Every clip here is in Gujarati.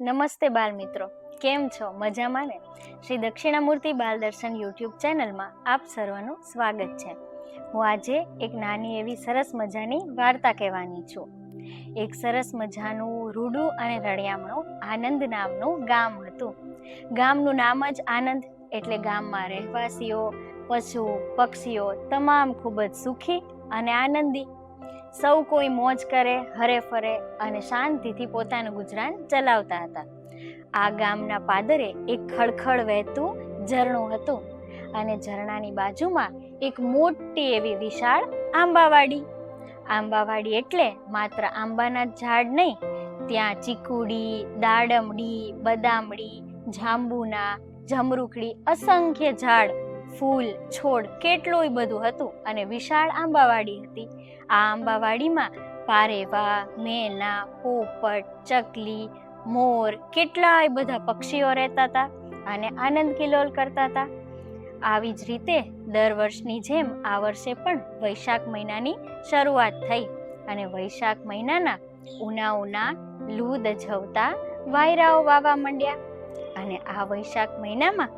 નમસ્તે બાલ મિત્રો. કેમ છો? મજામાં ને? શ્રી દક્ષિણામૂર્તિ બાલ દર્શન યુટ્યુબ ચેનલમાં આપ સર્વનું સ્વાગત છે. હું આજે એક નાની એવી સરસ મજાની વાર્તા કહેવાની છું. એક સરસ મજાનું રૂડું અને રળિયામણું આનંદ નામનું ગામ હતું. ગામનું નામ જ આનંદ એટલે ગામમાં રહેવાસીઓ, પશુ, પક્ષીઓ, તમામ ખૂબ જ સુખી અને આનંદી સૌ કોઈ મોજ કરે, હરે ફરે અને શાંતિથી પોતાનું ગુજરાન ચલાવતા હતા. આ ગામના પાદરે એક ખળખળ વહેતું ઝરણું હતું અને ઝરણાની બાજુમાં એક મોટી એવી વિશાળ આંબાવાડી. આંબાવાડી એટલે માત્ર આંબાના ઝાડ નહીં, ત્યાં ચીકુડી, દાડમડી, બદામડી, જાંબુના, જમરૂખડી અસંખ્ય ઝાડ ફૂલ, છોડ કેટલુંય બધું હતું અને વિશાળ આંબાવાડી હતી. આ આંબાવાડીમાં પારેવા, મેના, પોપટ, ચકલી, મોર કેટલાય બધા પક્ષીઓ રહેતા હતા અને આનંદ કિલોલ કરતા હતા. આવી જ રીતે દર વર્ષની જેમ આ વર્ષે પણ વૈશાખ મહિનાની શરૂઆત થઈ અને વૈશાખ મહિનાના ઉના ઉના લૂ દઝવતા વાયરાઓ વાવા માંડ્યા. અને આ વૈશાખ મહિનામાં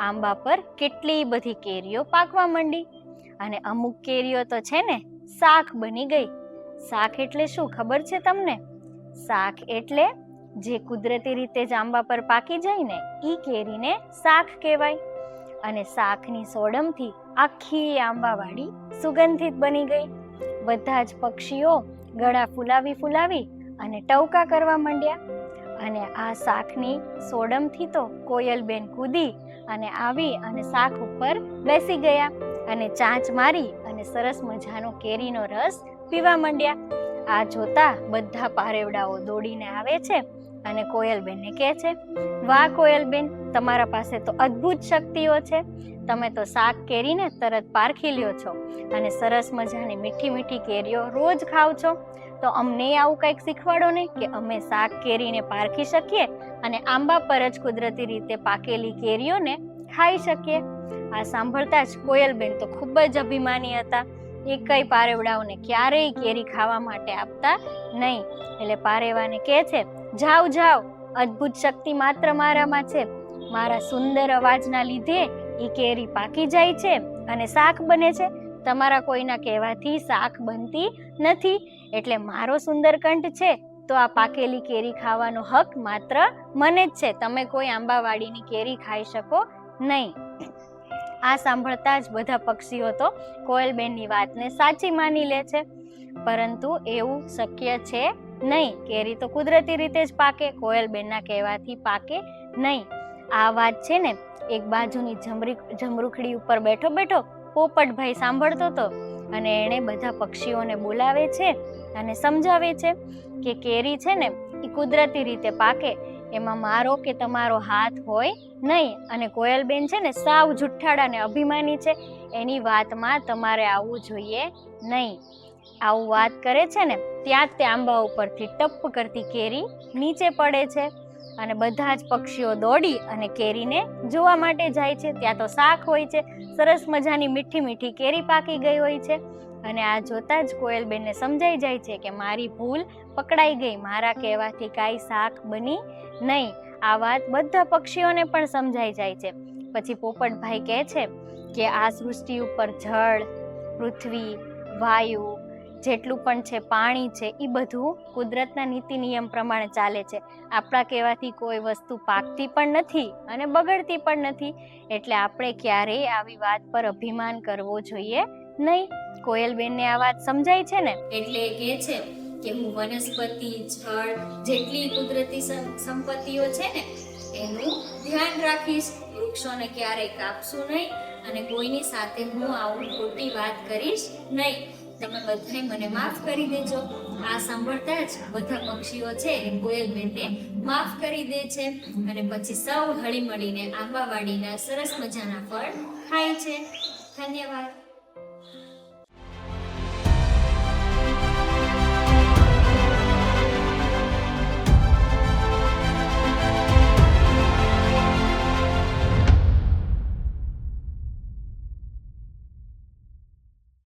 આંબા પર કેટલી બધી કેરીઓ પાકવા માંડી. અને અમુક કેરીઓ તો છે ને, શાક બની ગઈ. શાક એટલે શું ખબર છે તમને? શાક એટલે જે કુદરતી રીતે જ આંબા પર પાકી જાય ને એ કેરીને શાક કહેવાય. અને શાકની સોડમથી આખી આંબાવાડી સુગંધિત બની ગઈ. બધા જ પક્ષીઓ ગળા ફૂલાવી ફૂલાવી અને ટવકા કરવા માંડ્યા. અને આ શાકની સોડમથી તો કોયલબેન કૂદી અને આવી અને શાક ઉપર બેસી ગયા અને ચાંચ મારી અને સરસ મજાનો કેરીનો રસ પીવા માંડ્યા. આ જોતા બધા પારેવડાઓ દોડીને આવે છે. અને કોયલબેનને કહે છે, વાહ કોયલબેન, તમારા પાસે તો અદ્ભુત શક્તિઓ છે. તમે તો શાક કેરીને તરત પારખી લ્યો છો અને સરસ મજાની મીઠી મીઠી કેરીઓ રોજ ખાવ છો. તો અમને આવું કંઈક શીખવાડો ને કે અમે શાક કેરીને પારખી શકીએ અને આંબા પર જ કુદરતી રીતે પાકેલી કેરીઓને ખાઈ શકીએ. આ સાંભળતા જ કોયલબેન તો ખૂબ જ અભિમાની હતા. એ કઈ પારેવડાઓને ક્યારેય કેરી ખાવા માટે આપતા નહીં. એટલે પારેવાને કહે છે જાઓ જાઓ અદ્ભુત શક્તિ માત્ર મારામાં છે. મારા સુંદર અવાજના લીધે એ કેરી પાકી જાય છે અને શાક બને છે. તમારા કોઈના કહેવાથી શાક બનતી નથી. એટલે મારો સુંદર કંઠ છે, તો આ પાકેલી કેરી ખાવાનો હક માત્ર મને જ છે. તમે કોઈ આંબાવાડીની કેરી ખાઈ શકો નહીં. આ સાંભળતા જ બધા પક્ષીઓ તો કોયલબેનની વાતને સાચી માની લે છે. પરંતુ એવું શક્ય છે નહીં, કેરી તો કુદરતી રીતે જ પાકે કોયલબેનના કહેવાથી પાકે નહીં. આ વાત છે ને, એક બાજુની જમરી જમરૂખડી ઉપર બેઠો બેઠો પોપટભાઈ સાંભળતો હતો અને એણે બધા પક્ષીઓને બોલાવે છે અને સમજાવે છે કે કેરી છે ને, એ કુદરતી રીતે પાકે. એમાં મારો કે તમારો હાથ હોય નહીં અને કોયલબેન છે ને, સાવ જુઠ્ઠાડા અને અભિમાની છે. એની વાતમાં તમારે આવવું જોઈએ નહીં. આવું વાત કરે છે ને, ત્યાં જ તે આંબા ઉપરથી ટપ કરતી કેરી નીચે પડે છે અને બધા જ પક્ષીઓ દોડી અને કેરીને જોવા માટે જાય છે. ત્યાં તો શાક હોય છે, સરસ મજાની મીઠી મીઠી કેરી પાકી ગઈ હોય છે અને આ જોતા જ કોયલબેનને સમજાઈ જાય છે કે મારી ભૂલ પકડાઈ ગઈ, મારા કહેવાથી કાંઈ શાક બની નહીં. આ વાત બધા પક્ષીઓને પણ સમજાઈ જાય છે. પછી પોપટભાઈ કહે છે કે આ સૃષ્ટિ ઉપર જળ, પૃથ્વી, વાયુ જેટલું પણ છે, પાણી છે એ બધું કુદરતના નીતિ નિયમ પ્રમાણે ચાલે છે. આપણા કહેવાથી કોઈ વસ્તુ પાકતી પણ નથી અને બગડતી પણ નથી. એટલે આપણે ક્યારેય આવી વાત પર અભિમાન કરવો જોઈએ નહીં. કોયલબેનને આ વાત સમજાય છે ને? એટલે કે છે કે હું વનસ્પતિ, જળ જેટલી કુદરતી સંપત્તિઓ છે ને, એનું ધ્યાન રાખીશ. વૃક્ષોને ક્યારેય કાપશું નહીં અને કોઈની સાથે હું આવું ખોટી વાત કરીશ નહીં. તમે બધાએ મને માફ કરી દેજો. આ સાંભળતા જ બધા પક્ષીઓ છે એ કોયલબેનને માફ કરી દે છે અને પછી સૌ હળી મળીને આંબાવાડીના સરસ મજાના ફળ ખાય છે. ધન્યવાદ.